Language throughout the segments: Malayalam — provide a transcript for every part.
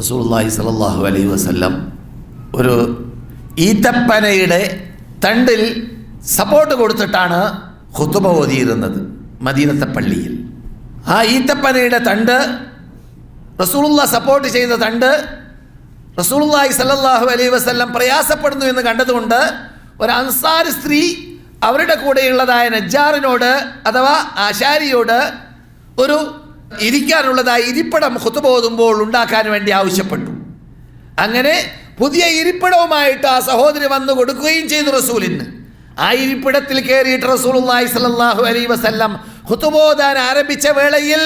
റസൂലുള്ളാഹി സലാഹു അലൈ വസല്ലം ഒരു ഈത്തപ്പനയുടെ തണ്ടിൽ സപ്പോർട്ട് കൊടുത്തിട്ടാണ് ഖുത്തുബ ഓതിയിരുന്നത് മദീനത്തെ പള്ളിയിൽ. ആ ഈത്തപ്പനയുടെ തണ്ട് റസൂലുള്ള സപ്പോർട്ട് ചെയ്ത തണ്ട് റസൂലുള്ളാഹി സല്ലല്ലാഹു അലൈ വസ്ല്ലാം പ്രയാസപ്പെടുന്നു എന്ന് കണ്ടതുകൊണ്ട് ഒരു അൻസാർ സ്ത്രീ അവരുടെ കൂടെയുള്ളതായ നജ്ജാറിനോട് അഥവാ ആശാരിയോട് ഒരു ഇരിക്കാനുള്ളതായ ഇരിപ്പിടം ഹുത്തുബോതുമ്പോൾ ഉണ്ടാക്കാൻ വേണ്ടി ആവശ്യപ്പെട്ടു. അങ്ങനെ പുതിയ ഇരിപ്പിടവുമായിട്ട് ആ സഹോദരി വന്നു കൊടുക്കുകയും ചെയ്തു റസൂലിന്. ആ ഇരിപ്പിടത്തിൽ കയറിയിട്ട് റസൂലുള്ളാഹി സ്വല്ലല്ലാഹു അലൈഹി വസല്ലം ഹുത്തുബോധാൻ ആരംഭിച്ച വേളയിൽ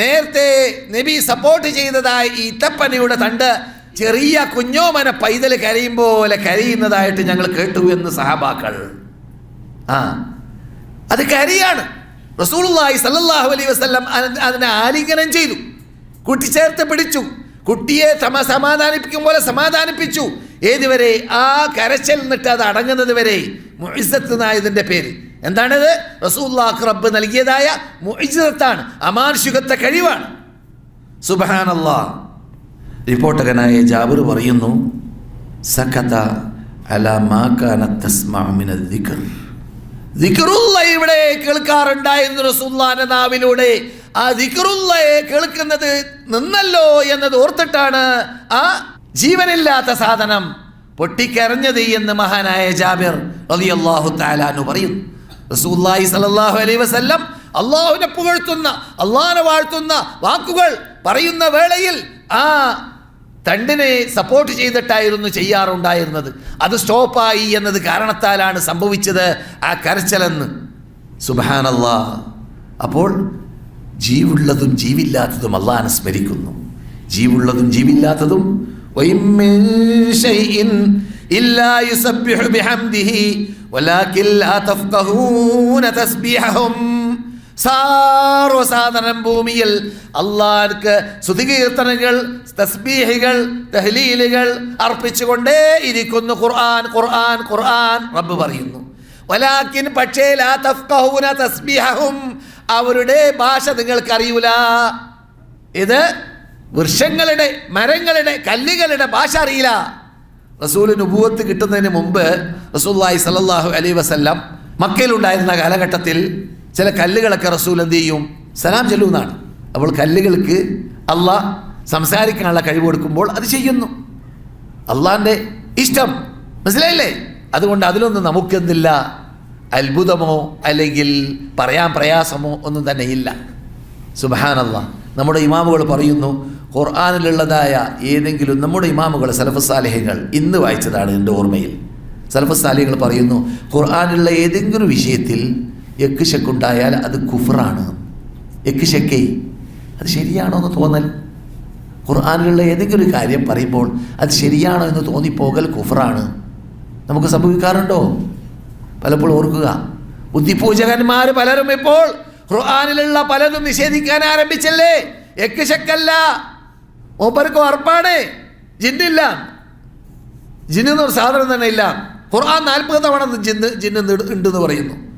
നേരത്തെ നബി സപ്പോർട്ട് ചെയ്തതായി ഈ ഇത്തപ്പനയുടെ തണ്ട് ചെറിയ കുഞ്ഞോമന പൈതൽ കരയും പോലെ കരയുന്നതായിട്ട് ഞങ്ങൾ കേട്ടു എന്ന് സഹാബാക്കൾ. ആ അത് കരിയാണ്. റസൂലുള്ളാഹി സല്ലല്ലാഹു അലൈഹി വസല്ലം അത് അതിനെ ആലിംഗനം ചെയ്തു. കൂട്ടിച്ചേർത്ത് പിടിച്ചു. കുട്ടിയെ സമ സമാധാനിപ്പിക്കും പോലെ സമാധാനിപ്പിച്ചു. ഏതുവരെ? ആ കരച്ചൽ നിന്നിട്ട് അത് അടങ്ങുന്നത് വരെ. മുഇസത്ത് എന്നായതിന്റെ പേര്. എന്താണിത്? റസൂല്ലാഹ് റബ്ബ് നൽകിയതായ മുഇസത്താണ് അമാനുഷികത്തെ കഴിവാണ്. സുബഹാനല്ലാ റിപ്പോർട്ടകനായ ജാബിർ പറയുന്നു സഖത അല മാ കാന തസ്മഅ മിന ദിക്ർ. ഇവിടെ കേൾക്കാറുണ്ടായിരുന്നു റസൂല്ലാന്റെ നാവിലൂടെ. ആ ദിക്റുള്ളയെ കേൾക്കുന്നത് നിന്നല്ലോ എന്നത് ഓർത്തിട്ടാണ് ആ ജീവനില്ലാത്ത സാധനം പൊട്ടിക്കരഞ്ഞത് എന്ന് മഹാനായ ജാബിർ അലിയല്ലാഹു താലാനു പറയുന്നു. റസൂല്ലായി സലല്ലാഹു അലൈ വസല്ലം അള്ളാഹുവിനെ പുകഴ്ത്തുന്ന അള്ളാഹിനെ വാഴ്ത്തുന്ന വാക്കുകൾ പറയുന്ന വേളയിൽ ആ തണ്ടിനെ സപ്പോർട്ട് ചെയ്തിട്ടായിരുന്നു ചെയ്യാറുണ്ടായിരുന്നത്. അത് സ്റ്റോപ്പായി എന്നത് കാരണത്താലാണ് സംഭവിച്ചത് ആ കരച്ചലെന്ന്. സുബാനല്ല അപ്പോൾ ജീവുള്ളതും ജീവില്ലാത്തതും അള്ളാൻ സ്മരിക്കുന്നു. ജീവുള്ളതും ജീവില്ലാത്തതും ഇല്ലാ സാർവസാധനം ഭൂമിയിൽ അള്ളാർക്ക് സുതികീർത്തനങ്ങൾ തസ്ബീഹികൾ തഹ്ലീലുകൾ അർപ്പിച്ചുകൊണ്ടേ ഇരിക്കുന്നു. ഖുർആൻ ഖുർആൻ ഖുർആൻ റബ്ബ് പറയുന്നു. വലാക്കിൻ പക്ഷേ ലാ തഫ്കഹൂന തസ്ബീഹും അവരുടെ ഭാഷ നിങ്ങൾക്ക് അറിയൂല ഇത് വൃക്ഷങ്ങളുടെ മരങ്ങളുടെ കല്ലുകളുടെ ഭാഷ അറിയില്ല. റസൂൽ നുപൂവത്ത് കിട്ടുന്നതിന് മുമ്പ് റസൂല്ലായി സലല്ലാഹു അലൈ വസല്ലം മക്കയിലുണ്ടായിരുന്ന കാലഘട്ടത്തിൽ ചില കല്ലുകളൊക്കെ റസൂൽ എന്ത് ചെയ്യും? സലാം ചെല്ലുമെന്നാണ് അപ്പോൾ കല്ലുകൾക്ക് അള്ളാഹ് സംസാരിക്കാനുള്ള കഴിവ് കൊടുക്കുമ്പോൾ അത് ചെയ്യുന്നു. അള്ളാഹിന്റെ ഇഷ്ടം. മനസ്സിലായില്ലേ? അതുകൊണ്ട് അതിലൊന്നും നമുക്കെന്തില്ല? അത്ഭുതമോ അല്ലെങ്കിൽ പറയാൻ പ്രയാസമോ ഒന്നും തന്നെ ഇല്ല. സുബാനല്ല നമ്മുടെ ഇമാമുകൾ പറയുന്നു ഖുർആാനിലുള്ളതായ ഏതെങ്കിലും നമ്മുടെ ഇമാമുകൾ സലഫസാലിഹകൾ ഇന്ന് വായിച്ചതാണ് എന്റെ ഓർമ്മയിൽ. സലഫസാലിഹകൾ പറയുന്നു ഖുർആാനിലുള്ള ഏതെങ്കിലും വിഷയത്തിൽ എക്ക് ശക്കുണ്ടായാൽ അത് കുഫറാണ്. എക്ക് ശക്കേ അത് ശരിയാണോ എന്ന് തോന്നൽ? ഖുർആാനിലുള്ള ഏതെങ്കിലും ഒരു കാര്യം പറയുമ്പോൾ അത് ശരിയാണോ എന്ന് തോന്നിപ്പോകൽ കുഫറാണ്. നമുക്ക് സംഭവിക്കാറുണ്ടോ? പലപ്പോഴും ഓർക്കുക. ബുദ്ധിപൂജകന്മാർ പലരും ഇപ്പോൾ ഖുർആാനിലുള്ള പലതും നിഷേധിക്കാൻ ആരംഭിച്ചല്ലേ? എക്ക് ശക്കല്ല മൂപ്പർക്ക് ഉറപ്പാണ് ജിന്നില്ല. ജിന്നൊരു സാധനം തന്നെ ഇല്ല. ഖുർആൻ നാൽപ്പത് തവണ ജിന്ന് ജിന്ന് ഉണ്ടെന്ന് പറയുന്നു.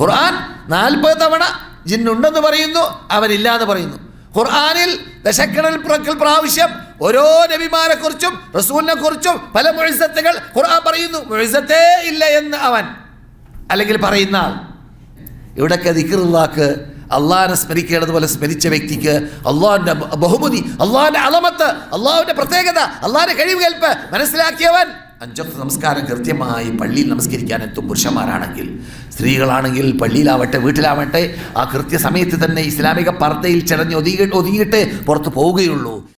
ഖുർആൻ നാൽപ്പത് തവണ ജിന്നുണ്ടെന്ന് പറയുന്നു അവനില്ല എന്ന് പറയുന്നു. ഖുർആാനിൽ ദശക്കണൽ പുറക്കൽ പ്രാവശ്യം ഓരോ നബിമാരെ കുറിച്ചും റസൂലിനെ കുറിച്ചും പല മുഴിസത്തുകൾ ഖുർആൻ പറയുന്നു. മുഴിസത്തേ ഇല്ല എന്ന് അവൻ അല്ലെങ്കിൽ പറയുന്ന ആൾ. ഇവിടൊക്കെ ദിക്കറുള്ളാക്ക് അള്ളാഹിനെ സ്മരിക്കേണ്ടതുപോലെ സ്മരിച്ച വ്യക്തിക്ക് അള്ളാഹിന്റെ ബഹുമതി അള്ളാഹിന്റെ അളമത്ത് അള്ളാഹുവിന്റെ പ്രത്യേകത അള്ളാഹിന്റെ കഴിവുകേൽപ്പ് മനസ്സിലാക്കിയവൻ അഞ്ചൊക്കെ നമസ്കാരം കൃത്യമായി പള്ളിയിൽ നമസ്കരിക്കാൻ എത്തും പുരുഷന്മാരാണെങ്കിൽ സ്ത്രീകളാണെങ്കിൽ പള്ളിയിലാവട്ടെ വീട്ടിലാവട്ടെ ആ കൃത്യസമയത്ത് തന്നെ ഇസ്ലാമിക പർദ്ദയിൽ ചിടഞ്ഞ് ഒതുങ്ങി ഒതുങ്ങിയിട്ട് പുറത്ത് പോവുകയുള്ളൂ.